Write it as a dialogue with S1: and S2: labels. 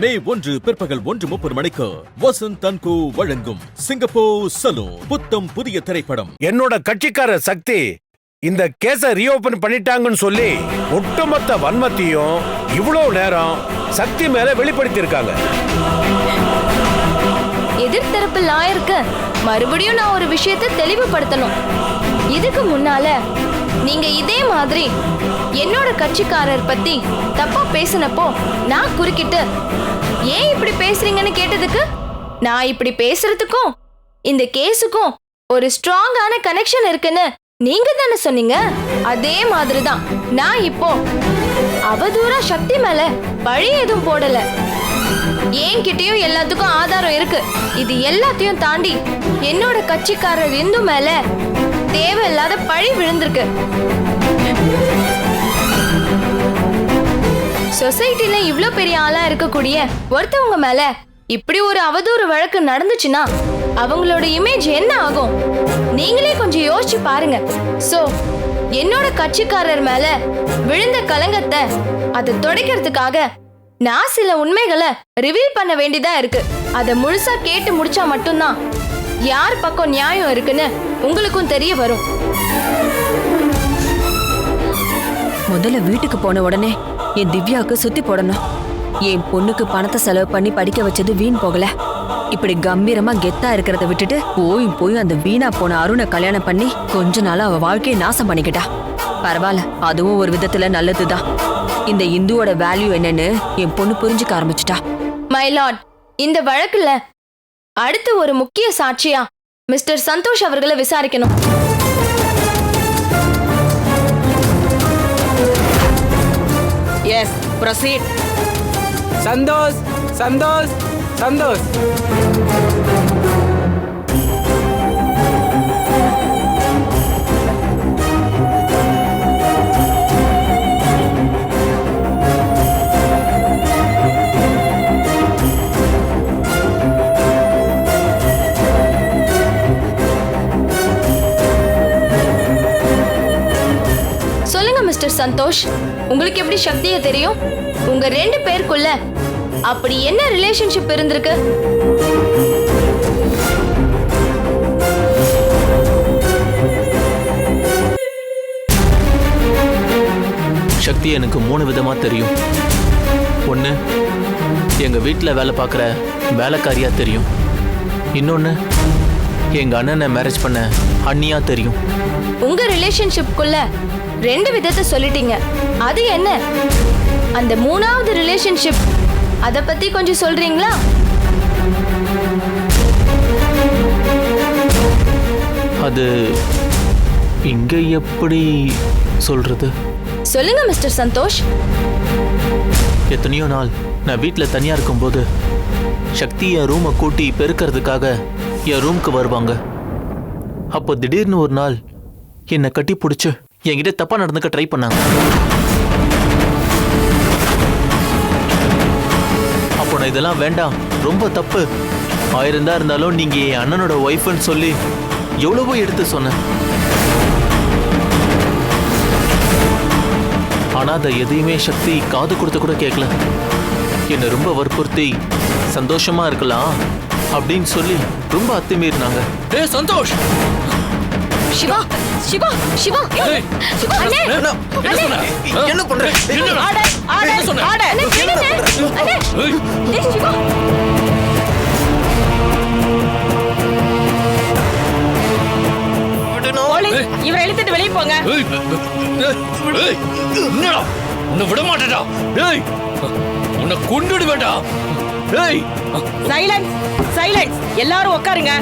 S1: மே ஒன்று பிற்பகல் ஒன்று முப்பது மணிக்கு வசந்த் தன்கு வழங்கும் சிங்கப்பூர் சலூன் புத்தம் புதிய திரைப்படம்.
S2: என்னோட கட்சிக்கார சக்தி இந்த கேஸ ரீஓபன் பண்ணிட்டாங்கன்னு சொல்லி ஒட்டுமொத்த வன்மத்தையும் இவ்வளவு நேரம் சக்தி மேல வெளிப்படுத்தி இருக்காங்க
S3: எதிர்த்தரப்பு லாயருக்கு மறுபடியும் நான் ஒரு விஷயத்தை தெளிவுபடுத்தணும். இதுக்கு முன்னால நீங்க இதே மாதிரி என்னோட கட்சிக்காரர் பத்தி தப்பா பேசினப்போ நான் குறுக்கிட்டு ஏன் இப்படி பேசுறீங்கன்னு கேட்டதுக்கு? நான் இப்படி பேசுறதுக்கும் இந்த கேஸுக்கும் ஒரு ஸ்ட்ராங்கான கனெக்ஷன் இருக்குன்னு நீங்க தானே சொன்னீங்க? அதே மாதிரி தான் நான் இப்போ அவதூறா சக்தி மேல பழி எதுவும் போடல. என்கிட்டயும் எல்லாத்துக்கும் ஆதாரம் இருக்கு. இது எல்லாத்தையும் தாண்டி என்னோட கட்சிக்காரர் இந்து மேல தேவையில்லாத பழி விழுந்திருக்கு. சொசைட்டில இவ்ளோ பெரிய ஆளா இருக்கக்கூடிய ஒருத்தவங்க மேல இப்படி ஒரு அவதூறு வழக்கு நடந்துச்சுன்னா அவங்களோட இமேஜ் என்ன ஆகும்? நீங்களே கொஞ்சம் யோசிச்சு பாருங்க. சோ என்னோட கட்சிக்காரர் மேல விழுந்த கலங்கத்தை அதை துடைக்கிறதுக்காக நான் சில உண்மைகளை ரிவீல் பண்ண வேண்டியதா இருக்கு. அதை முழுசா கேட்டு முடிச்சா மட்டும்தான் யார் பக்கம் நியாயம் இருக்குன்னு உங்களுக்கும் தெரிய வரும்.
S4: முதல்ல வீட்டுக்கு போன உடனே என் திவ்யாவுக்கு சுத்தி போடணும். என் பொண்ணுக்கு பணத்தை செலவு பண்ணி படிக்க வச்சது வீண் போகல. இப்படி கம்பீரமா கெத்தா இருக்கிறத விட்டுட்டு போய் போய் அந்த வீணா போன அருணை கல்யாணம் பண்ணி கொஞ்ச நாளா அவ வாழ்க்கையை நாசம் பண்ணிக்கிட்டா. பரவாயில்ல அதுவும் ஒரு விதத்துல நல்லதுதான். இந்த இந்துவோட வேல்யூ என்னன்னு என் பொண்ணு புரிஞ்சுக்க ஆரம்பிச்சிட்டா.
S3: மை லார்ட் இந்த வழக்குல அடுத்து ஒரு முக்கிய சாட்சியா மிஸ்டர் சந்தோஷ் அவர்களை விசாரிக்கணும்.
S5: Yes proceed Santhosh Santhosh Santhosh.
S3: Mister Santhosh உங்களுக்கு எப்படி சக்தியை தெரியும்? உங்க ரெண்டு பேருக்குள்ள அப்படி என்ன ரிலேஷன்ஷிப் இருந்திருக்கு?
S6: சக்தி எனக்கு மூணு விதமா தெரியும். ஒன்று எங்க வீட்டில் வேலை பார்க்குற வேலைக்காரியா தெரியும். இன்னொன்று எங்கள் அண்ணனை மேரேஜ் பண்ண அண்ணியா தெரியும்.
S3: உங்க ரிலேஷன்ஷிப்குள்ள ரெண்டு விதத்தை சொல்லிட்டீங்க. அது என்ன? அந்த மூணாவது ரிலேஷன்ஷிப் அத பத்தி கொஞ்சம் சொல்றீங்களா?
S6: அது இங்க எப்படி சொல்றது?
S3: சொல்லுங்க மிஸ்டர் சந்தோஷ்.
S6: எத்தனையோ நாள் நான் வீட்டில் தனியாக இருக்கும்போது சக்தி என் ரூமை கூட்டி பெருக்கிறதுக்காக என் ரூமுக்கு வருவாங்க. அப்போ திடீர்னு ஒரு நாள் என்னை கட்டி பிடிச்சி என்கிட்ட தப்பாக நடந்துக்க ட்ரை பண்ணாங்க. அப்போ நான் இதெல்லாம் வேண்டாம் ரொம்ப தப்பு. ஆயிரம் தான் இருந்தாலும் நீங்கள் என் அண்ணனோட ஒய்ஃப்னு சொல்லி எவ்வளவோ எடுத்து சொன்னேன். ஆனா அதை எதையுமே சக்தி காது கொடுத்து கூட கேட்கல என்னை ரொம்ப வற்புறுத்தி சந்தோஷமா இருக்கலாம். அப்படின்னு சொல்லி ரொம்ப அத்துமீறினாங்க.
S1: டேய் சந்தோஷ்!
S3: சிவா சிவா சிவா சிவா அண்ணே
S1: என்ன பண்ற? என்னடா என்ன சொன்ன?
S3: அண்ணே விடுண்ணே. அண்ணே டேய் சிவா.
S5: இவரை இழுத்துட்டு வெளியே போங்க.
S1: என்னடா? உன்னை விட மாட்டேடா டேய் உன்னை கொண்டுடு வேண்டாம் டேய்
S5: சைலன்ஸ் சைலன்ஸ் எல்லாரும் உட்காருங்க